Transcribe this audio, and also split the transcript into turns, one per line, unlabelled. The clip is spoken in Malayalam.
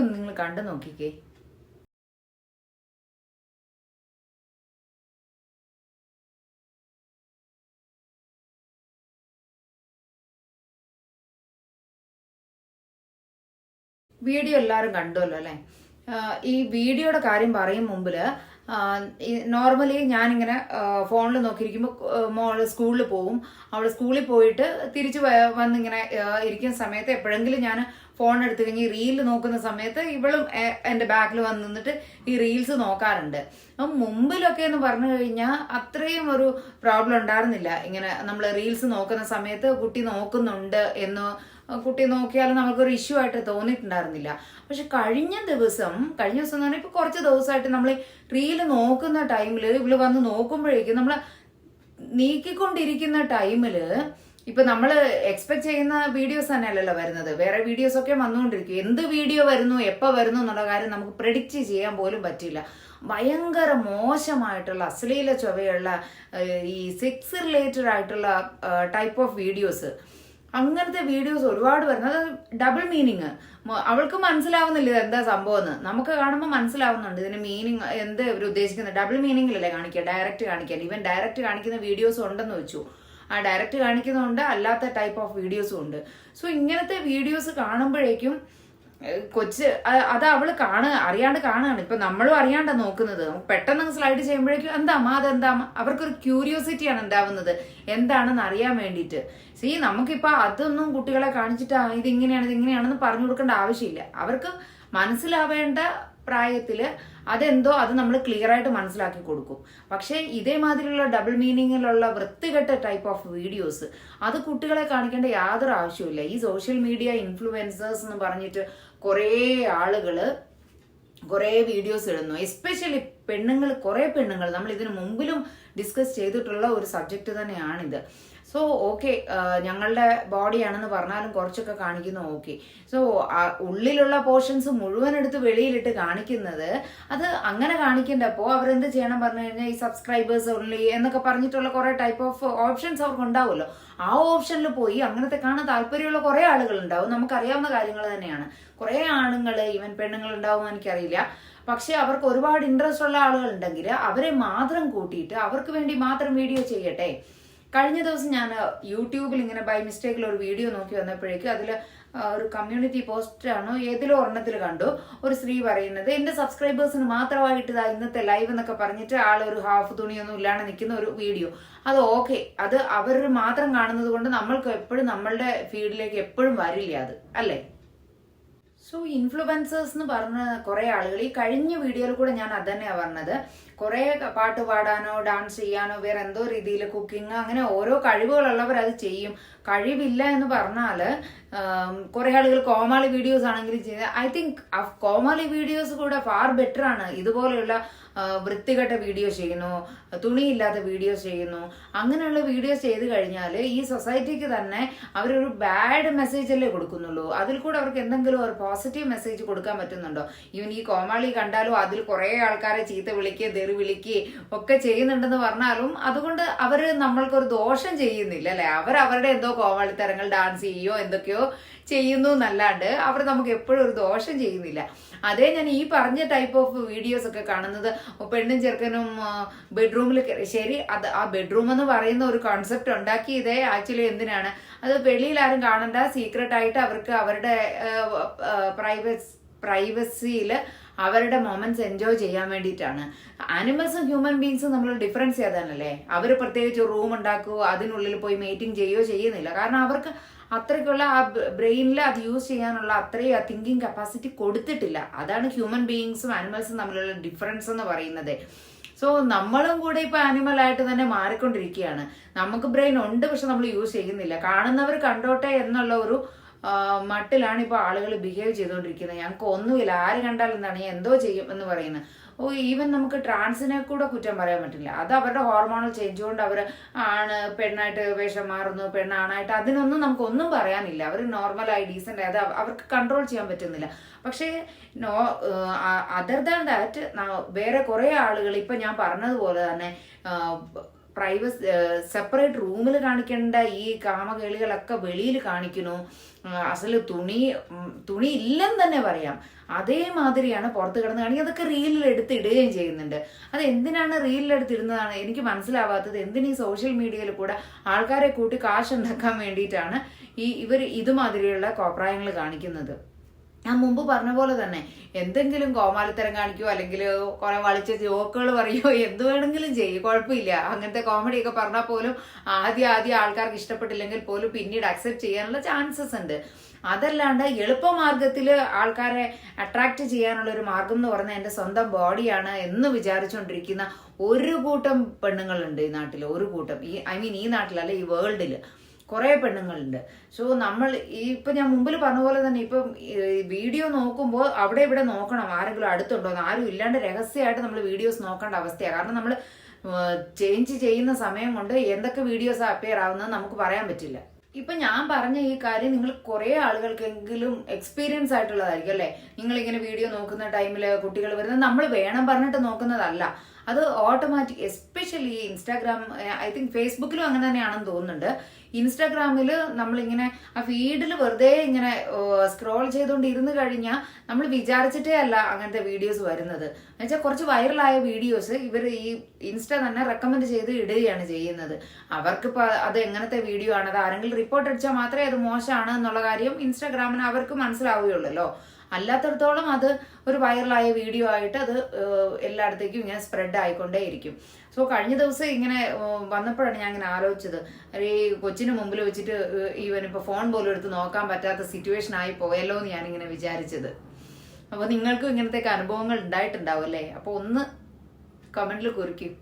ഒന്ന് നിങ്ങൾ കണ്ടു നോക്കിക്കേ. വീഡിയോ എല്ലാവരും കണ്ടുവല്ലോ അല്ലേ? ഈ വീഡിയോയുടെ കാര്യം പറയും മുമ്പിൽ നോർമലി ഞാനിങ്ങനെ ഫോണിൽ നോക്കിയിരിക്കുമ്പോൾ മോൾ സ്കൂളിൽ പോവും. അവൾ സ്കൂളിൽ പോയിട്ട് തിരിച്ച് വന്നിങ്ങനെ ഇരിക്കുന്ന സമയത്ത് എപ്പോഴെങ്കിലും ഞാൻ ഫോൺ എടുത്തു കഴിഞ്ഞ് റീൽ നോക്കുന്ന സമയത്ത് ഇവളും എന്റെ ബാക്കിൽ വന്ന് നിന്നിട്ട് ഈ റീൽസ് നോക്കാറുണ്ട്. അപ്പം മുമ്പിലൊക്കെ എന്ന് പറഞ്ഞു കഴിഞ്ഞാൽ അത്രയും ഒരു പ്രോബ്ലം ഉണ്ടായിരുന്നില്ല. ഇങ്ങനെ നമ്മൾ റീൽസ് നോക്കുന്ന സമയത്ത് കുട്ടി നോക്കുന്നുണ്ട് എന്ന് കുട്ടി നോക്കിയാലും നമുക്കൊരു ഇഷ്യൂ ആയിട്ട് തോന്നിയിട്ടുണ്ടായിരുന്നില്ല. പക്ഷെ കഴിഞ്ഞ ദിവസം കഴിഞ്ഞ ദിവസം എന്ന് പറഞ്ഞാൽ ഇപ്പൊ കുറച്ച് ദിവസമായിട്ട് നമ്മൾ റീൽ നോക്കുന്ന ടൈമിൽ ഇവൾ വന്ന് നോക്കുമ്പോഴേക്കും നമ്മൾ നീക്കിക്കൊണ്ടിരിക്കുന്ന ടൈമിൽ ഇപ്പൊ നമ്മൾ എക്സ്പെക്ട് ചെയ്യുന്ന വീഡിയോസ് തന്നെ അല്ലല്ലോ വരുന്നത്. വേറെ വീഡിയോസ് ഒക്കെ വന്നുകൊണ്ടിരിക്കും. എന്ത് വീഡിയോ വരുന്നു എപ്പോൾ വരുന്നു എന്നുള്ള കാര്യം നമുക്ക് പ്രെഡിക്റ്റ് ചെയ്യാൻ പോലും പറ്റില്ല ഭയങ്കര മോശമായിട്ടുള്ള അശ്ലീല ചൊവയുള്ള ഈ സെക്സ് റിലേറ്റഡ് ആയിട്ടുള്ള ടൈപ്പ് ഓഫ് വീഡിയോസ് അങ്ങനത്തെ വീഡിയോസ് ഒരുപാട് വരുന്നത് ഡബിൾ മീനിങ് അവൾക്ക് മനസ്സിലാവുന്നില്ല ഇത് എന്താ സംഭവം എന്ന് നമുക്ക് കാണുമ്പോൾ മനസ്സിലാവുന്നുണ്ട് ഇതിന് മീനിങ് എന്ത് ഇവർ ഉദ്ദേശിക്കുന്നത് ഡബിൾ മീനിങ്ങിലല്ലേ കാണിക്കുക ഡയറക്റ്റ് കാണിക്കാൻ ഈവൻ ഡയറക്റ്റ് കാണിക്കുന്ന വീഡിയോസ് ഉണ്ടെന്ന് വെച്ചു. ആ ഡയറക്റ്റ് കാണിക്കുന്നുണ്ട് അല്ലാത്ത ടൈപ്പ് ഓഫ് വീഡിയോസും ഉണ്ട്. സോ ഇങ്ങനത്തെ വീഡിയോസ് കാണുമ്പോഴേക്കും കൊച്ച് അത് അവൾ കാണുക അറിയാണ്ട് കാണുകയാണ്. ഇപ്പൊ നമ്മളും അറിയാണ്ട നോക്കുന്നത്. പെട്ടെന്ന് സ്ലൈഡ് ചെയ്യുമ്പോഴേക്കും എന്താ അമ്മ അതെന്താ അവർക്കൊരു ക്യൂരിയോസിറ്റിയാണ് ഉണ്ടാവുന്നത്. എന്താണെന്ന് അറിയാൻ വേണ്ടിയിട്ട്. സീ നമുക്കിപ്പോ അതൊന്നും കുട്ടികളെ കാണിച്ചിട്ട് ഇതിങ്ങനെയാണ് ഇത് ഇങ്ങനെയാണ് ഇത് ഇങ്ങനെയാണെന്ന് പറഞ്ഞു കൊടുക്കേണ്ട ആവശ്യമില്ല. അവർക്ക് മനസ്സിലാവേണ്ട പ്രായത്തിൽ അതെന്തോ അത് നമ്മൾ ക്ലിയർ ആയിട്ട് മനസ്സിലാക്കി കൊടുക്കും. പക്ഷേ ഇതേമാതിരിയുള്ള ഡബിൾ മീനിങ്ങിലുള്ള വൃത്തികെട്ട ടൈപ്പ് ഓഫ് വീഡിയോസ് അത് കുട്ടികളെ കാണിക്കേണ്ട യാതൊരു ആവശ്യമില്ല ഈ സോഷ്യൽ മീഡിയ ഇൻഫ്ലുവൻസേഴ്സ് എന്ന് പറഞ്ഞിട്ട് കുറേ ആളുകൾ കുറേ വീഡിയോസ് ഇടുന്നു. എസ്പെഷ്യലി പെണ്ണുങ്ങൾ കുറേ പെണ്ണുങ്ങൾ നമ്മൾ ഇതിനു മുമ്പിലും ഡിസ്കസ് ചെയ്തിട്ടുള്ള ഒരു സബ്ജക്റ്റ് തന്നെയാണിത്. സോ ഓക്കെ ഞങ്ങളുടെ ബോഡിയാണെന്ന് പറഞ്ഞാലും കുറച്ചൊക്കെ കാണിക്കുന്നു ഓക്കെ സോ ഉള്ളിലുള്ള പോർഷൻസ് മുഴുവൻ എടുത്ത് വെളിയിലിട്ട് കാണിക്കുന്നത് അത് അങ്ങനെ കാണിക്കേണ്ടപ്പോൾ അവരെന്ത് ചെയ്യണം പറഞ്ഞു കഴിഞ്ഞാൽ ഈ സബ്സ്ക്രൈബേഴ്സ് ഉള്ളി എന്നൊക്കെ പറഞ്ഞിട്ടുള്ള കുറെ ടൈപ്പ് ഓഫ് ഓപ്ഷൻസ് അവർക്ക് ഉണ്ടാവുമല്ലോ ആ ഓപ്ഷനിൽ പോയി അങ്ങനത്തെ കാണാൻ താല്പര്യമുള്ള കുറെ ആളുകൾ ഉണ്ടാവും നമുക്കറിയാവുന്ന കാര്യങ്ങൾ തന്നെയാണ്. കുറെ ആണുങ്ങൾ ഈവൻ പെണ്ണുങ്ങൾ ഉണ്ടാവും എനിക്കറിയില്ല. പക്ഷെ അവർക്ക് ഒരുപാട് ഇൻട്രസ്റ്റ് ഉള്ള ആളുകൾ ഉണ്ടെങ്കിൽ അവരെ മാത്രം കൂട്ടിയിട്ട് അവർക്ക് വേണ്ടി മാത്രം വീഡിയോ ചെയ്യട്ടെ. കഴിഞ്ഞ ദിവസം ഞാൻ യൂട്യൂബിൽ ഇങ്ങനെ ബൈ മിസ്റ്റേക്കിൽ ഒരു വീഡിയോ നോക്കി വന്നപ്പോഴേക്കും അതിൽ ഒരു കമ്മ്യൂണിറ്റി പോസ്റ്റ് ആണ് ഏതിലോ ഒരെണ്ണത്തിൽ കണ്ടു. ഒരു സ്ത്രീ പറയുന്നത് എന്റെ സബ്സ്ക്രൈബേഴ്സിന് മാത്രമായിട്ട് ഇതാ ഇന്നത്തെ ലൈവ് എന്നൊക്കെ പറഞ്ഞിട്ട് ആൾ ഒരു ഹാഫ് തുണിയൊന്നും ഇല്ലാണ്ട് നിൽക്കുന്ന ഒരു വീഡിയോ അത് ഓക്കെ അത് അവർ മാത്രം കാണുന്നത് കൊണ്ട് നമ്മൾക്ക് എപ്പോഴും നമ്മളുടെ ഫീൽഡിലേക്ക് എപ്പോഴും വരില്ല അത്. അല്ലേ? സോ ഇൻഫ്ലുവൻസേഴ്സ് എന്ന് പറഞ്ഞ കുറേ ആളുകൾ ഈ കഴിഞ്ഞ വീഡിയോയിൽ കൂടെ ഞാൻ അത് തന്നെയാണ് പറഞ്ഞത്. കുറെ പാട്ട് പാടാനോ ഡാൻസ് ചെയ്യാനോ വേറെ എന്തോ രീതിയിൽ കുക്കിംഗ് അങ്ങനെ ഓരോ കഴിവുകളുള്ളവർ അത് ചെയ്യും. കഴിവില്ല എന്ന് പറഞ്ഞാൽ കുറെ ആളുകൾ കോമാളി വീഡിയോസ് ആണെങ്കിലും ചെയ്യുന്നത് ഐ തിങ്ക് കോമാളി വീഡിയോസ് കൂടെ ഫാർ ബെറ്റർ ആണ്. ഇതുപോലെയുള്ള വൃത്തികെട്ട വീഡിയോ ചെയ്യുന്നു തുണിയില്ലാത്ത വീഡിയോസ് ചെയ്യുന്നു അങ്ങനെയുള്ള വീഡിയോസ് ചെയ്ത് കഴിഞ്ഞാൽ ഈ സൊസൈറ്റിക്ക് തന്നെ അവരൊരു ബാഡ് മെസ്സേജ് അല്ലേ കൊടുക്കുന്നുള്ളൂ. അതിൽ കൂടെ അവർക്ക് എന്തെങ്കിലും ഒരു പോസിറ്റീവ് മെസ്സേജ് കൊടുക്കാൻ പറ്റുന്നുണ്ടോ? ഈവൻ ഈ കോമാളി കണ്ടാലും അതിൽ കുറേ ആൾക്കാരെ ചീത്ത വിളിക്കുക തെറി വിളിക്കുക ഒക്കെ ചെയ്യുന്നുണ്ടെന്ന് പറഞ്ഞാലും അതുകൊണ്ട് അവർ നമ്മൾക്കൊരു ദോഷം ചെയ്യുന്നില്ല അല്ലേ? അവർ അവരുടെ എന്തോ കോമാളിത്തരങ്ങൾ ഡാൻസ് ചെയ്യോ എന്തൊക്കെയോ ചെയ്യുന്നു എന്നല്ലാണ്ട് അവർ നമുക്ക് എപ്പോഴും ഒരു ദോഷം ചെയ്യുന്നില്ല. അതേ ഞാൻ ഈ പറഞ്ഞ ടൈപ്പ് ഓഫ് വീഡിയോസ് ഒക്കെ കാണുന്നത് പെണ്ണും ചെറുക്കനും ബെഡ്റൂമിൽ ശരി അത് ആ ബെഡ്റൂം എന്ന് പറയുന്ന ഒരു കോൺസെപ്റ്റ് ഉണ്ടാക്കിയതേ ആക്ച്വലി എന്തിനാണ്? അത് വെളിയിൽ ആരും കാണണ്ട സീക്രട്ട് ആയിട്ട് അവർക്ക് അവരുടെ പ്രൈവസ് പ്രൈവസിയിൽ അവരുടെ മൊമെന്റ്സ് എൻജോയ് ചെയ്യാൻ വേണ്ടിയിട്ടാണ്. ആനിമൽസും ഹ്യൂമൻ ബീങ്സും നമ്മൾ ഡിഫറൻസ് ചെയ്യാതാണല്ലേ അവർ പ്രത്യേകിച്ച് റൂം ഉണ്ടാക്കുകയോ അതിനുള്ളിൽ പോയി മീറ്റിംഗ് ചെയ്യുകയോ ചെയ്യുന്നില്ല. കാരണം അവർക്ക് അത്രയ്ക്കുള്ള ആ ബ്രെയിനിൽ അത് യൂസ് ചെയ്യാനുള്ള അത്രയും ആ തിങ്കിങ് കപ്പാസിറ്റി കൊടുത്തിട്ടില്ല. അതാണ് ഹ്യൂമൻ ബീയിങ്സും ആനിമൽസും തമ്മിലുള്ള ഡിഫറൻസ് എന്ന് പറയുന്നത്. സോ നമ്മളും കൂടെ ഇപ്പൊ ആനിമൽ ആയിട്ട് തന്നെ മാറിക്കൊണ്ടിരിക്കുകയാണ്. നമുക്ക് ബ്രെയിൻ ഉണ്ട് പക്ഷെ നമ്മൾ യൂസ് ചെയ്യുന്നില്ല. കാണുന്നവർ കണ്ടോട്ടെ എന്നുള്ള ഒരു മട്ടിലാണ് ഇപ്പോൾ ആളുകൾ ബിഹേവ് ചെയ്തുകൊണ്ടിരിക്കുന്നത്. ഞങ്ങൾക്ക് ഒന്നുമില്ല. ആര് കണ്ടാലും എന്താണ്? എന്തോ ചെയ്യും എന്ന് പറയുന്നത്. ഓ ഈവൻ നമുക്ക് ട്രാൻസിനെ കൂടെ കുറ്റം പറയാൻ പറ്റില്ല. അത് അവരുടെ ഹോർമോണൽ ചേഞ്ച് കൊണ്ട് അവർ ആണ് പെണ്ണായിട്ട് വേഷം മാറുന്നു പെണ്ണാണായിട്ട് അതിനൊന്നും നമുക്ക് ഒന്നും പറയാനില്ല. അവർ നോർമലായി ഡീസന്റ് അവ- അവർക്ക് കൺട്രോൾ ചെയ്യാൻ പറ്റുന്നില്ല. പക്ഷേ നോ അതർ ദാൻ ദാറ്റ് വേറെ കുറേ ആളുകൾ ഇപ്പം ഞാൻ പറഞ്ഞതുപോലെ തന്നെ പ്രൈവസി സെപ്പറേറ്റ് റൂമിൽ കാണിക്കേണ്ട ഈ കാമകേളികളൊക്കെ വെളിയിൽ കാണിക്കുന്നു. അസൽ തുണി തുണി ഇല്ലെന്ന് തന്നെ പറയാം. അതേമാതിരിയാണ് പുറത്ത് കിടന്ന് കാണിക്കുക. അതൊക്കെ റീലിൽ എടുത്ത് ഇടുകയും ചെയ്യുന്നുണ്ട്. അത് എന്തിനാണ് റീലിൽ എടുത്തിരുന്നതാണ് എനിക്ക് മനസ്സിലാവാത്തത് എന്തിനീ സോഷ്യൽ മീഡിയയിൽ കൂടെ ആൾക്കാരെ കൂട്ടി കാശ് ഉണ്ടാക്കാൻ വേണ്ടിയിട്ടാണ് ഈ ഇവർ ഇതുമാതിരിയുള്ള കോപ്രായങ്ങൾ കാണിക്കുന്നത്. ഞാൻ മുമ്പ് പറഞ്ഞ പോലെ തന്നെ എന്തെങ്കിലും കോമാളിത്തരം കാണിക്കോ അല്ലെങ്കിൽ കുറെ വളിച്ച ജോക്കുകൾ പറയോ എന്ത് വേണമെങ്കിലും ചെയ്യും കുഴപ്പമില്ല. അങ്ങനത്തെ കോമഡി ഒക്കെ പറഞ്ഞാൽ പോലും ആദ്യം ആദ്യം ആൾക്കാർക്ക് ഇഷ്ടപ്പെട്ടില്ലെങ്കിൽ പോലും പിന്നീട് അക്സെപ്റ്റ് ചെയ്യാനുള്ള ചാൻസസ് ഉണ്ട്. അതല്ലാണ്ട് എളുപ്പമാർഗത്തിൽ ആൾക്കാരെ അട്രാക്ട് ചെയ്യാനുള്ള ഒരു മാർഗം എന്ന് പറഞ്ഞാൽ എന്റെ സ്വന്തം ബോഡിയാണ് എന്ന് വിചാരിച്ചുകൊണ്ടിരിക്കുന്ന ഒരു കൂട്ടം പെണ്ണുങ്ങളുണ്ട് ഈ നാട്ടിൽ ഒരു കൂട്ടം. ഈ ഐ മീൻ ഈ നാട്ടിലല്ല ഈ വേൾഡിൽ കുറേ പെണ്ണുങ്ങളുണ്ട്. സോ നമ്മൾ ഈ ഇപ്പൊ ഞാൻ മുമ്പിൽ പറഞ്ഞ പോലെ തന്നെ ഇപ്പം വീഡിയോ നോക്കുമ്പോൾ അവിടെ ഇവിടെ നോക്കണം ആരെങ്കിലും അടുത്തുണ്ടോ ആരും ഇല്ലാണ്ട് രഹസ്യമായിട്ട് നമ്മൾ വീഡിയോസ് നോക്കേണ്ട അവസ്ഥയാണ് കാരണം നമ്മൾ ചേഞ്ച് ചെയ്യുന്ന സമയം കൊണ്ട് എന്തൊക്കെ വീഡിയോസ് അപ്പിയർ ആവുന്നത് നമുക്ക് പറയാൻ പറ്റില്ല. ഇപ്പൊ ഞാൻ പറഞ്ഞ ഈ കാര്യം നിങ്ങൾ കുറെ ആളുകൾക്കെങ്കിലും എക്സ്പീരിയൻസ് ആയിട്ടുള്ളതായിരിക്കും അല്ലെ? നിങ്ങൾ ഇങ്ങനെ വീഡിയോ നോക്കുന്ന ടൈമിൽ കുട്ടികൾ വരുന്നത് നമ്മൾ വേണം പറഞ്ഞിട്ട് നോക്കുന്നതല്ല. അത് automatic especially Instagram I think ഫേസ്ബുക്കിലും അങ്ങനെ തന്നെയാണെന്ന് തോന്നുന്നുണ്ട്. ഇൻസ്റ്റാഗ്രാമിൽ നമ്മളിങ്ങനെ ആ ഫീഡിൽ വെറുതെ ഇങ്ങനെ സ്ക്രോൾ ചെയ്തുകൊണ്ട് ഇരുന്ന് കഴിഞ്ഞാൽ നമ്മൾ വിചാരിച്ചിട്ടേ അല്ല അങ്ങനത്തെ വീഡിയോസ് വരുന്നത്. എന്നുവെച്ചാൽ കുറച്ച് വൈറലായ വീഡിയോസ് ഇവർ ഈ ഇൻസ്റ്റ തന്നെ റെക്കമെൻഡ് ചെയ്ത് ഇടുകയാണ് ചെയ്യുന്നത്. അവർക്കിപ്പോൾ അത് എങ്ങനത്തെ വീഡിയോ ആണ്? അത് ആരെങ്കിലും റിപ്പോർട്ട് അടിച്ചാൽ മാത്രമേ അത് മോശമാണ് എന്നുള്ള കാര്യം ഇൻസ്റ്റാഗ്രാമിന് അവർക്ക് മനസ്സിലാവുകയുള്ളല്ലോ. അല്ലാത്തടത്തോളം അത് ഒരു വൈറലായ വീഡിയോ ആയിട്ട് അത് എല്ലായിടത്തേക്കും ഇങ്ങനെ സ്പ്രെഡ് ആയിക്കൊണ്ടേയിരിക്കും. സോ കഴിഞ്ഞ ദിവസം ഇങ്ങനെ വന്നപ്പോഴാണ് ഞാൻ ഇങ്ങനെ ആലോചിച്ചത്. ഈ കൊച്ചിന് മുമ്പിൽ വെച്ചിട്ട് ഈവൻ ഇപ്പൊ ഫോൺ പോലും എടുത്ത് നോക്കാൻ പറ്റാത്ത സിറ്റുവേഷൻ ആയി പോയല്ലോ എന്ന് ഞാനിങ്ങനെ വിചാരിച്ചത്. അപ്പോൾ നിങ്ങൾക്കും ഇങ്ങനത്തെ അനുഭവങ്ങൾ ഉണ്ടായിട്ടുണ്ടാവും അല്ലേ? അപ്പോൾ ഒന്ന് കമന്റിൽ കുറിക്കും.